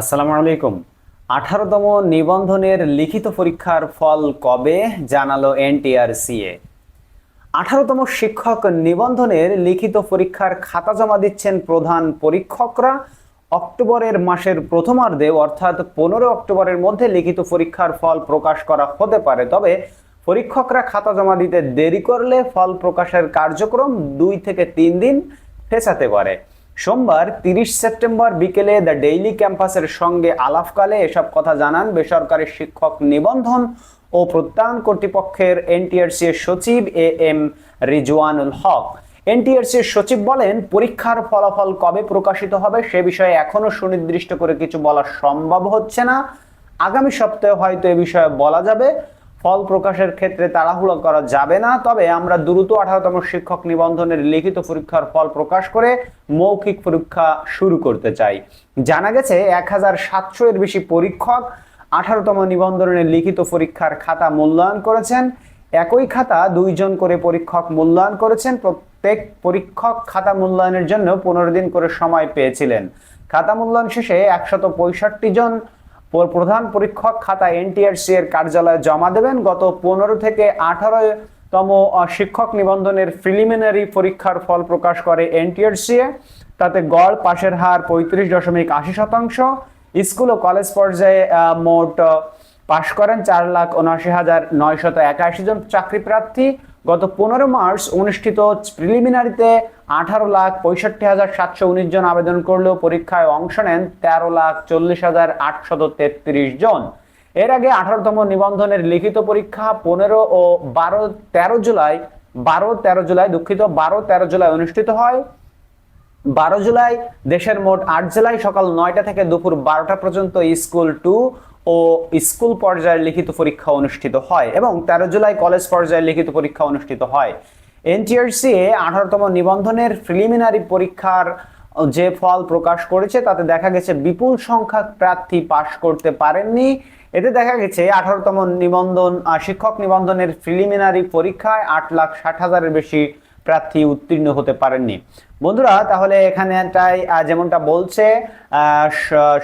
আসসালামু আলাইকুম। আঠারোতম নিবন্ধনের লিখিত পরীক্ষার ফল কবে জানালো এনটিআরসিএ? আঠারোতম শিক্ষক নিবন্ধনের লিখিত পরীক্ষার খাতা জমা দিচ্ছেন প্রধান পরীক্ষকরা। অক্টোবরের মাসের প্রথমার্ধে অর্থাৎ পনেরো অক্টোবরের মধ্যে লিখিত পরীক্ষার ফল প্রকাশ করা হতে পারে। তবে পরীক্ষকরা খাতা জমা দিতে দেরি করলে ফল প্রকাশের কার্যক্রম দুই থেকে তিন দিন পেছাতে পারে। সোমবার তিরিশ সেপ্টেম্বর বিকেলে দ্য ডেইলি ক্যাম্পাসের সঙ্গে আলাপকালে এসব কথা জানান বেসরকারি শিক্ষক নিবন্ধন ও প্রত্যয়ন কর্তৃপক্ষের এনটিআরসি এর সচিব A M Rizwanul Haque. NTRC এর সচিব বলেন, পরীক্ষার ফলাফল কবে প্রকাশিত হবে সে বিষয়ে এখনও সুনির্দিষ্ট করে কিছু বলা সম্ভব হচ্ছে না। আগামী সপ্তাহে হয়তো এ বিষয়ে বলা যাবে। ফল প্রকাশের ক্ষেত্রে তাড়াহুড়ো করা যাবে না। তবে আমরা দ্রুত আঠারোতম শিক্ষক নিবন্ধনের লিখিত পরীক্ষার ফল প্রকাশ করে মৌখিক পরীক্ষা শুরু করতে চাই। জানা গেছে এক হাজার সাতশো এর বেশি পরীক্ষক আঠারোতম নিবন্ধনের লিখিত পরীক্ষার খাতা মূল্যায়ন করেছেন। একই খাতা দুইজন করে পরীক্ষক মূল্যায়ন করেছেন। প্রত্যেক পরীক্ষক খাতা মূল্যায়নের জন্য পনেরো দিন করে সময় পেয়েছিলেন। খাতা মূল্যায়ন শেষে একশত পঁয়ষট্টি জন প্রধান পরীক্ষক খাতা এনটিআরসি এর কার্যালয়ে জমা দেবেন। গত পনেরো থেকে আঠারোতম শিক্ষক নিবন্ধনের প্রিলিমিনারি পরীক্ষার ফল প্রকাশ করে এনটিআরসি তাতে গড় পাশের হার পঁয়ত্রিশ দশমিক আশি শতাংশ। স্কুল ও কলেজ পর্যায়ে মোট পাশ করেন চার লাখ উনআশি হাজার নয়শত একাশি জন চাকরি প্রার্থী গত পনেরো মার্চ অনুষ্ঠিত প্রিলিমিনারিতে আঠারো লাখ পঁয়ষট্টি হাজার সাতশো উনিশ জন আবেদন করলেও পরীক্ষায় অংশ নেন তেরো লাখ চল্লিশ হাজার আটশত তেত্রিশ জন। এর আগে আঠারোতম নিবন্ধনের লিখিত পরীক্ষা পনেরো ও বারো, তেরো জুলাই, বারো, তেরো জুলাই দুঃখিত, বারো, তেরো জুলাই অনুষ্ঠিত হয়। বারো জুলাই, দেশের মোট আট জেলায় সকাল নয়টা থেকে দুপুর বারোটা পর্যন্ত স্কুল টু ও স্কুল পর্যায়ের লিখিত পরীক্ষা অনুষ্ঠিত হয় এবং তেরো জুলাই কলেজ পর্যায়ের লিখিত পরীক্ষা অনুষ্ঠিত হয়। এনটিআরসি এ আঠারোতম নিবন্ধনের প্রিলিমিনারি পরীক্ষার যে ফল প্রকাশ করেছে, তাতে দেখা গেছে বিপুল সংখ্যক প্রার্থী পাশ করতে পারেননি। এতে দেখা গেছে আঠারোতম নিবন্ধন শিক্ষক নিবন্ধনের প্রিলিমিনারি পরীক্ষায় আট লাখ ষাট হাজারের বেশি প্রার্থী উত্তীর্ণ হতে পারেননি। বন্ধুরা তাহলে আহ, যেমনটা বলছে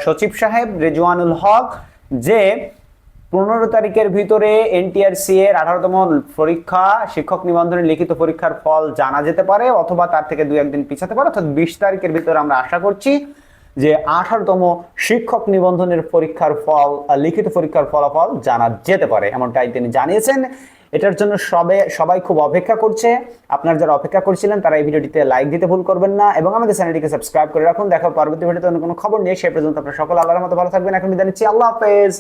সচিব সাহেব রেজওয়ানুল হক যে পনেরো তারিখের ভিতরে এনটিআরসি এর আঠারোতম পরীক্ষা শিক্ষক নিবন্ধনের লিখিত পরীক্ষার ফল জানা যেতে পারে অথবা তার থেকে দু একদিন পিছাতে পারে। অর্থাৎ বিশ তারিখের ভিতরে আমরা আশা করছি যে আঠারোতম শিক্ষক নিবন্ধনের পরীক্ষার ফল লিখিত পরীক্ষার ফলাফল জানা যেতে পারে এমনটাই তিনি জানিয়েছেন। এটার জন্য সবে সবাই খুব অপেক্ষা করছে। আপনারা যারা অপেক্ষা করছিলেন, তারা এই ভিডিওটিতে লাইক দিতে ভুল করবেন না এবং আমাদের চ্যানেলটিকে সাবস্ক্রাইব করে রাখুন। দেখা পরবর্তী ভিডিওতে অন্য কোনো খবর নিয়ে। সে পর্যন্ত আপনারা সকল আল্লাহর মতো ভালো থাকবেন। এখন বিদায় নিচ্ছি। আল্লাহ হাফেজ।